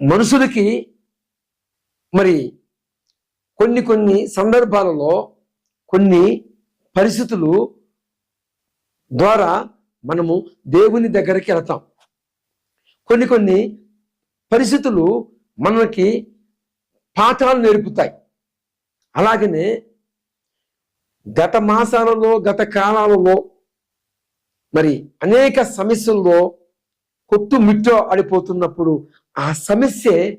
మనుషులకి మరి కొన్ని కొన్ని సందర్భాలలో కొన్ని పరిస్థితులు ద్వారా మనము దేవుని దగ్గరికి వెళతాం. కొన్ని కొన్ని పరిస్థితులు మనకి పాఠాలు నేర్పుతాయి. అలాగనే గత మాసాలలో గత కాలాలలో మరి అనేక సమస్యల్లో కొట్టు మిట్టో ఆడిపోతున్నప్పుడు ఆ సమస్య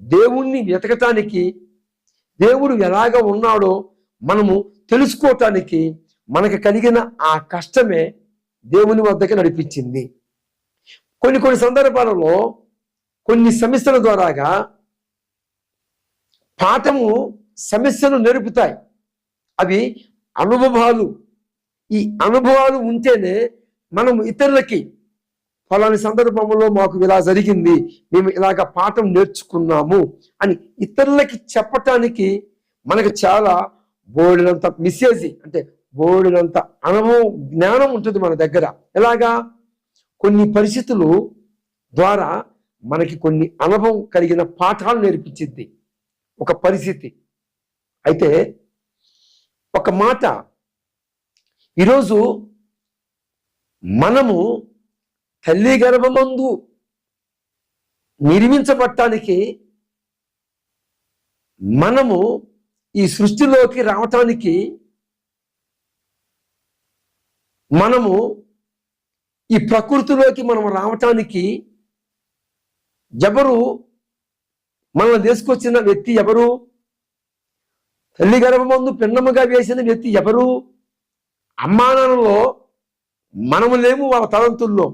దేవుణ్ణి వెతకటానికి దేవుడు ఎలాగ ఉన్నాడో మనము తెలుసుకోవటానికి మనకు కలిగిన ఆ కష్టమే దేవుని వద్దకు నడిపించింది. కొన్ని కొన్ని సందర్భాలలో కొన్ని సమస్యల ద్వారాగా పాఠము సమస్యలు నేర్పుతాయి. అవి అనుభవాలు. ఈ అనుభవాలు ఉంటేనే మనం ఇతరులకి ఫలాని సందర్భంలో మాకు ఇలా జరిగింది మేము ఇలాగ పాఠం నేర్చుకున్నాము అని ఇతరులకి చెప్పటానికి మనకు చాలా బోడినంత మిసేజ్ అంటే బోడినంత అనుభవం జ్ఞానం ఉంటుంది మన దగ్గర. ఎలాగా? కొన్ని పరిస్థితులు ద్వారా మనకి కొన్ని అనుభవం కలిగిన పాఠాలు నేర్పించింది. ఒక పరిస్థితి. అయితే ఒక మాట. ఈరోజు మనము తల్లి గర్భమందు నిర్మించబట్టానికి మనము ఈ సృష్టిలోకి రావటానికి మనము ఈ ప్రకృతిలోకి మనం రావటానికి ఎవరు మనల్ని తీసుకొచ్చిన వ్యక్తి ఎవరు? తల్లి గర్భమందు పిండముగా వేసిన వ్యక్తి ఎవరు? అమ్మానంలో మనము లేము వాళ్ళ తలంతుల్లో.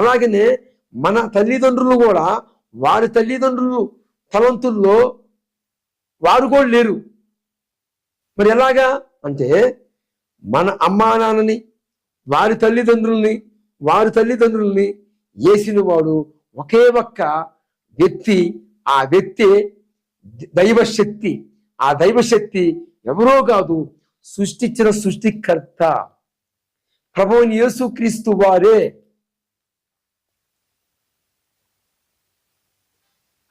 అలాగనే మన తల్లిదండ్రులు కూడా వారి తల్లిదండ్రులు తలంతుల్లో వారు కూడా లేరు. మరి ఎలాగా? అంటే మన అమ్మా నాన్నని వారి తల్లిదండ్రుల్ని వారి తల్లిదండ్రుల్ని వేసిన వాడు ఒకే ఒక్క వ్యక్తి ఆ వ్యక్తి దైవశక్తి. ఆ దైవశక్తి ఎవరో కాదు సృష్టించిన సృష్టికర్త. ప్రభువుని యేసుక్రీస్తు వారే.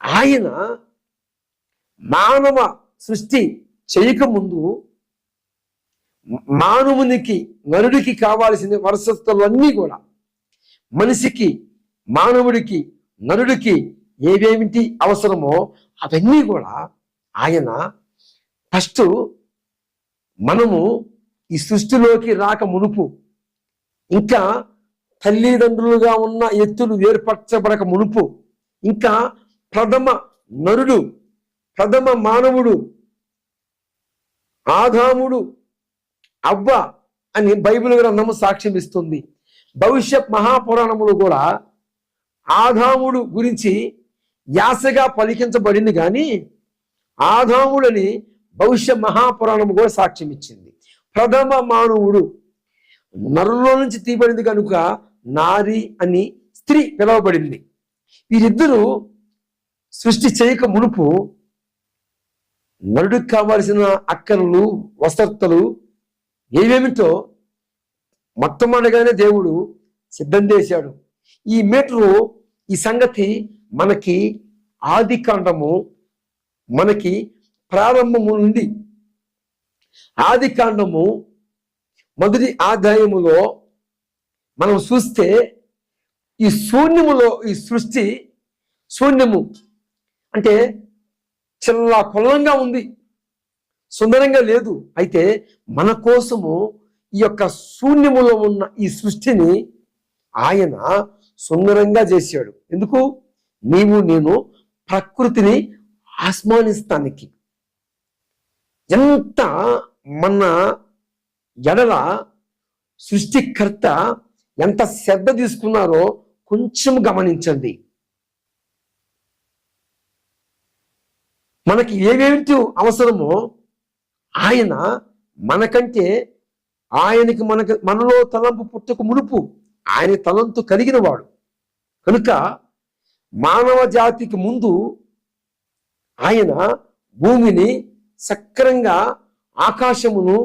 ఆయన మానవ సృష్టి చేయకముందు మానవునికి నరుడికి కావాల్సిన వరసత్వాలన్నీ కూడా మనిషికి మానవుడికి నరుడికి ఏవేమిటి అవసరమో అవన్నీ కూడా ఆయన ఫస్ట్ మనము ఈ సృష్టిలోకి రాక మునుపు ఇంకా తల్లిదండ్రులుగా ఉన్న ఎత్తులు ఏర్పరచబడక మునుపు ఇంకా ప్రథమ నరుడు ప్రథమ మానవుడు ఆదాముడు అవ్వ అని బైబిల్ గ్రంథము సాక్ష్యం ఇస్తుంది. భవిష్యత్ మహాపురాణములు కూడా ఆదాముడు గురించి యాసగా పలికించబడింది కానీ ఆదాముడని భవిష్య మహాపురాణము కూడా సాక్ష్యం ఇచ్చింది. ప్రథమ మానవుడు నరులో నుంచి తీయబడింది కనుక నారి అని స్త్రీ పిలువబడింది. వీరిద్దరూ సృష్టి చేయక మునుపు నరుడికి కావాల్సిన అక్కలు వసర్తలు ఏవేమిటో మొట్టమొదటిగానే దేవుడు సిద్ధం చేశాడు. ఈ మీటరు ఈ సంగతి మనకి ఆది కాండము మనకి ప్రారంభము నుండి ఆది కాండము మొదటి ఆదాయములో మనం చూస్తే ఈ శూన్యములో ఈ సృష్టి శూన్యము అంటే చిల్లా కొల్లంగా ఉంది. సుందరంగా లేదు. అయితే మన కోసము ఈ యొక్క శూన్యములో ఉన్న ఈ సృష్టిని ఆయన సుందరంగా చేశాడు. ఎందుకు? నీవు నేను ప్రకృతిని ఆస్మానిస్తానికి. ఎంత మన ఎడల సృష్టికర్త ఎంత శ్రద్ధ తీసుకున్నారో కొంచెం గమనించండి. మనకి ఏవేమిటి అవసరమో ఆయన మనకంటే ఆయనకి మనకు మనలో తలంపు పుట్టక మునుపు ఆయన తలంతు కలిగిన వాడు కనుక మానవ జాతికి ముందు ఆయన భూమిని సక్రంగా ఆకాశమును